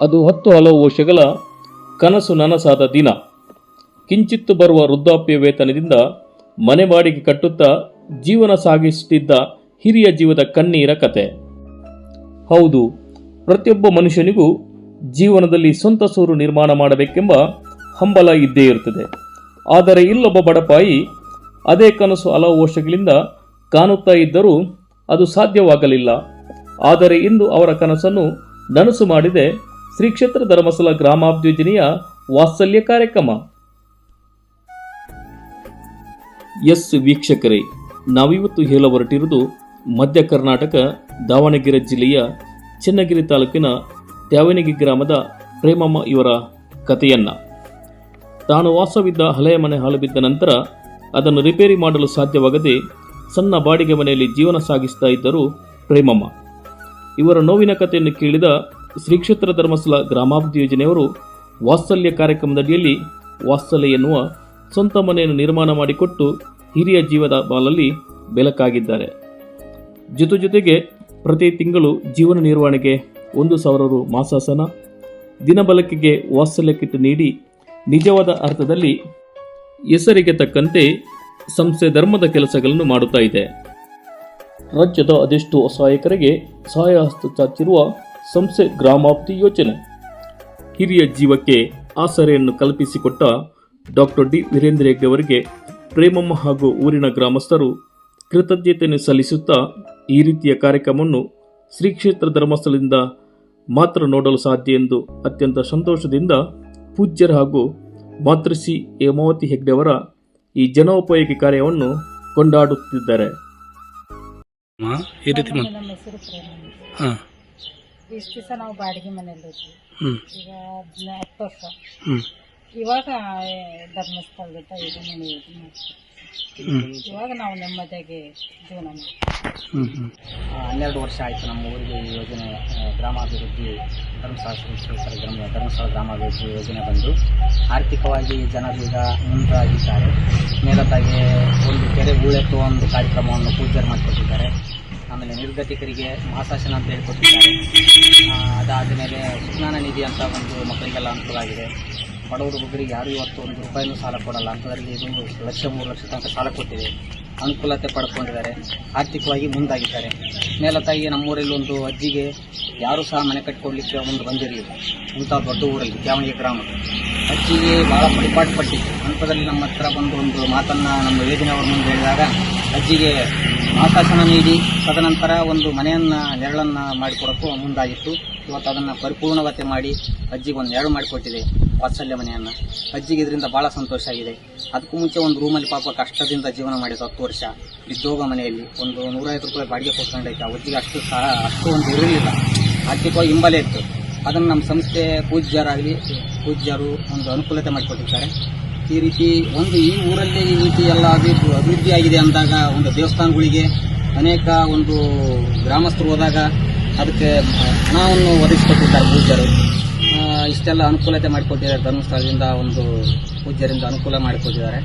ಅದು ಹತ್ತು ಹಲವು ವರ್ಷಗಳ ಕನಸು ನನಸಾದ ದಿನ. ಕಿಂಚಿತ್ತು ಬರುವ ವೃದ್ಧಾಪ್ಯ ವೇತನದಿಂದ ಮನೆ ಬಾಡಿಗೆ ಕಟ್ಟುತ್ತಾ ಜೀವನ ಸಾಗಿಸುತ್ತಿದ್ದ ಹಿರಿಯ ಜೀವದ ಕಣ್ಣೀರ ಕತೆ. ಹೌದು, ಪ್ರತಿಯೊಬ್ಬ ಮನುಷ್ಯನಿಗೂ ಜೀವನದಲ್ಲಿ ಸ್ವಂತ ಸೂರು ನಿರ್ಮಾಣ ಮಾಡಬೇಕೆಂಬ ಹಂಬಲ ಇದ್ದೇ ಇರುತ್ತದೆ. ಆದರೆ ಇಲ್ಲೊಬ್ಬ ಬಡಪಾಯಿ ಅದೇ ಕನಸು ಹಲವು ವರ್ಷಗಳಿಂದ ಕಾಣುತ್ತಾ ಇದ್ದರೂ ಅದು ಸಾಧ್ಯವಾಗಲಿಲ್ಲ. ಆದರೆ ಇಂದು ಅವರ ಕನಸನ್ನು ನನಸು ಮಾಡಿದೆ ಶ್ರೀ ಕ್ಷೇತ್ರ ಧರ್ಮಸ್ಥಳ ಗ್ರಾಮಾಭಿಯೋಜನೆಯ ವಾತ್ಸಲ್ಯ ಕಾರ್ಯಕ್ರಮ. ಎಸ್ ವೀಕ್ಷಕರೇ, ನಾವಿವತ್ತು ಹೇಳ ಹೊರಟಿರುವುದು ಮಧ್ಯ ಕರ್ನಾಟಕ, ದಾವಣಗೆರೆ ಜಿಲ್ಲೆಯ ಚನ್ನಗಿರಿ ತಾಲೂಕಿನ ತ್ಯಾವನಗಿ ಗ್ರಾಮದ ಪ್ರೇಮಮ್ಮ ಇವರ ಕಥೆಯನ್ನ. ತಾನು ವಾಸವಿದ್ದ ಹಳೆಯ ಮನೆ ಹಾಳು ಬಿದ್ದ ನಂತರ ಅದನ್ನು ರಿಪೇರಿ ಮಾಡಲು ಸಾಧ್ಯವಾಗದೆ ಸಣ್ಣ ಬಾಡಿಗೆ ಮನೆಯಲ್ಲಿ ಜೀವನ ಸಾಗಿಸ್ತಾ ಇದ್ದರು ಪ್ರೇಮಮ್ಮ. ಇವರ ನೋವಿನ ಕಥೆಯನ್ನು ಕೇಳಿದ ಶ್ರೀ ಕ್ಷೇತ್ರ ಧರ್ಮಸ್ಥಳ ಗ್ರಾಮಾಭಿವೃದ್ಧಿ ಯೋಜನೆಯವರು ವಾತ್ಸಲ್ಯ ಕಾರ್ಯಕ್ರಮದಡಿಯಲ್ಲಿ ವಾತ್ಸಲ್ಯ ಎನ್ನುವ ಸ್ವಂತ ಮನೆಯನ್ನು ನಿರ್ಮಾಣ ಮಾಡಿಕೊಟ್ಟು ಹಿರಿಯ ಜೀವದ ಬಾಲಲ್ಲಿ ಬೆಲಕಾಗಿದ್ದಾರೆ ಜೊತೆ ಜೊತೆಗೆ ಪ್ರತಿ ತಿಂಗಳು ಜೀವನ ನಿರ್ವಹಣೆಗೆ ಒಂದು ಸಾವಿರ ರು ಮಾಸಾಸನ ದಿನಬಳಕೆಗೆ ವಾತ್ಸಲ್ಯ ಕಿಟ್ ನೀಡಿ ನಿಜವಾದ ಅರ್ಥದಲ್ಲಿ ಹೆಸರಿಗೆ ತಕ್ಕಂತೆ ಸಂಸ್ಥೆ ಧರ್ಮದ ಕೆಲಸಗಳನ್ನು ಮಾಡುತ್ತಾ ಇದೆ. ರಾಜ್ಯದ ಅದೆಷ್ಟು ಸಹಾಯಕರಿಗೆ ಸಹಾಯ ಹಸ್ತ ಚಾಚಿರುವ ಸಂಸ್ಥೆ ಗ್ರಾಮಾಪ್ತಿ ಯೋಜನೆ. ಹಿರಿಯ ಜೀವಕ್ಕೆ ಆಸರೆಯನ್ನು ಕಲ್ಪಿಸಿಕೊಟ್ಟ ಡಾಕ್ಟರ್ ಡಿ ವೀರೇಂದ್ರ ಹೆಗ್ಡೆ ಅವರಿಗೆ ಪ್ರೇಮಮ್ಮ ಹಾಗೂ ಊರಿನ ಗ್ರಾಮಸ್ಥರು ಕೃತಜ್ಞತೆಯನ್ನು ಸಲ್ಲಿಸುತ್ತಾ ಈ ರೀತಿಯ ಕಾರ್ಯಕ್ರಮವನ್ನು ಶ್ರೀ ಕ್ಷೇತ್ರ ಧರ್ಮಸ್ಥಳದಿಂದ ಮಾತ್ರ ನೋಡಲು ಸಾಧ್ಯ ಎಂದು ಅತ್ಯಂತ ಸಂತೋಷದಿಂದ ಪೂಜ್ಯರ ಹಾಗೂ ಮಾತೃಶ್ರೀ ಹೇಮಾವತಿ ಹೆಗ್ಡೆ ಅವರ ಈ ಜನೋಪಯೋಗಿ ಕಾರ್ಯವನ್ನು ಕೊಂಡಾಡುತ್ತಿದ್ದಾರೆ. ಇಷ್ಟು ದಿವಸ ನಾವು ಬಾಡಿಗೆ ಮನೆಯಲ್ಲಿ ಇದ್ವಿ. ಈಗ ಹತ್ತು ವರ್ಷ. ಇವಾಗ ಧರ್ಮಸ್ಥಳ ಧರ್ಮಸ್ಥಳದ ಇದು ಮನೆ ಇದು ಮಾಡ್ತೀವಿ. ಇವಾಗ ನಾವು ನೆಮ್ಮದಿಯಾಗಿ ಜೀವನ ಮಾಡ್ತೀವಿ. ಹನ್ನೆರಡು ವರ್ಷ ಆಯ್ತು ನಮ್ಮ ಊರಿಗೆ ಈ ಯೋಜನೆ ಗ್ರಾಮಾಭಿವೃದ್ಧಿ ಧರ್ಮಸ್ಥಳ ಗ್ರಾಮ ಧರ್ಮಸ್ಥಳ ಗ್ರಾಮಾಭಿವೃದ್ಧಿ ಯೋಜನೆ ಬಂದು ಆರ್ಥಿಕವಾಗಿ ಜನರು ಈಗ ಮುಂದಾಗಿದ್ದಾರೆ. ನೇರತಾಗಿ ಒಂದು ಕೆರೆ ಹೂಳೆತ್ತುವ ಒಂದು ಕಾರ್ಯಕ್ರಮವನ್ನು ಪೂಜೆ ಮಾಡಿಕೊಟ್ಟಿದ್ದಾರೆ. ಆಮೇಲೆ ನಿರ್ಗತಿಕರಿಗೆ ಮಾಸಾಶನ ಅಂತ ಹೇಳ್ಕೊಟ್ಟಿದ್ದಾರೆ. ಅದಾದ ಮೇಲೆ ಸುಜ್ಞಾನ ನಿಧಿ ಅಂತ ಒಂದು ಮಕ್ಕಳಿಗೆಲ್ಲ ಅನುಕೂಲ ಆಗಿದೆ ಬಡವರು ಹುಡುಗರಿಗೆ ಯಾರು ಇವತ್ತು ಒಂದು ರೂಪಾಯಿನೂ ಸಾಲ ಕೊಡಲ್ಲ ಅಂಥದ್ರಲ್ಲಿ ಇದು ಲಕ್ಷ, ಮೂರು ಲಕ್ಷ ತನಕ ಸಾಲ ಕೊಟ್ಟಿದೆ. ಅನುಕೂಲತೆ ಪಡ್ಕೊಂಡಿದ್ದಾರೆ. ಆರ್ಥಿಕವಾಗಿ ಮುಂದಾಗಿದ್ದಾರೆ. ಮೇಲತ್ತಾಗಿ ನಮ್ಮೂರಲ್ಲಿ ಒಂದು ಅಜ್ಜಿಗೆ ಯಾರೂ ಸಹ ಮನೆ ಕಟ್ಟಿಕೊಡ್ಲಿಕ್ಕೆ ಒಂದು ಬಂದಿರಲಿಲ್ಲ. ಇಂಥ ದೊಡ್ಡ ಊರಲ್ಲಿ ತ್ಯಾವಣಿಗೆ ಗ್ರಾಮ ಅಜ್ಜಿಗೆ ಭಾಳ ಪರಿಪಾಠ ಪಟ್ಟಿತ್ತು ಹಂತದಲ್ಲಿ ನಮ್ಮ ಹತ್ರ ಬಂದು ಒಂದು ಮಾತನ್ನು ನಮ್ಮ ಯೋಜನೆಯವ್ರ ಮುಂದೆ ಹೇಳಿದಾಗ ಅಜ್ಜಿಗೆ ಆಕಾಶನ ನೀಡಿ, ತದನಂತರ ಒಂದು ಮನೆಯನ್ನು, ನೆರಳನ್ನು ಮಾಡಿಕೊಡೋಕ್ಕೂ ಮುಂದಾಗಿತ್ತು. ಇವತ್ತು ಅದನ್ನು ಪರಿಪೂರ್ಣವತೆ ಮಾಡಿ ಅಜ್ಜಿಗೆ ಒಂದು ನೆರಳು ಮಾಡಿಕೊಟ್ಟಿದೆ ವಾತ್ಸಲ್ಯ ಮನೆಯನ್ನು. ಅಜ್ಜಿಗೆ ಇದರಿಂದ ಭಾಳ ಸಂತೋಷ ಆಗಿದೆ. ಅದಕ್ಕೂ ಮುಂಚೆ ಒಂದು ರೂಮಲ್ಲಿ ಪಾಪ ಕಷ್ಟದಿಂದ ಜೀವನ ಮಾಡಿದ್ದು ಹತ್ತು ವರ್ಷ. ಉದ್ಯೋಗ ಮನೆಯಲ್ಲಿ ಒಂದು ನೂರೈವತ್ತು ರೂಪಾಯಿ ಬಾಡಿಗೆ ಕೊಟ್ಕೊಂಡೈತೆ ಅಜ್ಜಿಗೆ ಅಷ್ಟು ಸಹ, ಅಷ್ಟು ಒಂದು ಇರಲಿಲ್ಲ. ಆರ್ಥಿಕವಾಗಿ ಹಿಂಬಲ ಇತ್ತು. ಅದನ್ನು ನಮ್ಮ ಸಂಸ್ಥೆ ಪೂಜ್ಯರಾಗಲಿ, ಪೂಜ್ಯರು ಒಂದು ಅನುಕೂಲತೆ ಮಾಡಿಕೊಟ್ಟಿದ್ದಾರೆ. ಈ ರೀತಿ ಒಂದು ಈ ಊರಲ್ಲಿ ಈ ರೀತಿ ಎಲ್ಲ ಅಭಿವೃದ್ಧಿ ಅಭಿವೃದ್ಧಿ ಆಗಿದೆ ಅಂದಾಗ ಒಂದು ದೇವಸ್ಥಾನಗಳಿಗೆ ಅನೇಕ ಒಂದು ಗ್ರಾಮಸ್ಥರು ಹೋದಾಗ ಅದಕ್ಕೆ ಹಣವನ್ನು ಒದಗಿಸಿಕೊಟ್ಟಿದ್ದಾರೆ ಪೂಜ್ಯರು. ಇಷ್ಟೆಲ್ಲ ಅನುಕೂಲತೆ ಮಾಡಿಕೊಟ್ಟಿದ್ದಾರೆ ಧರ್ಮಸ್ಥಳದಿಂದ ಒಂದು ಪೂಜ್ಯರಿಂದ ಅನುಕೂಲ ಮಾಡಿಕೊಟ್ಟಿದ್ದಾರೆ.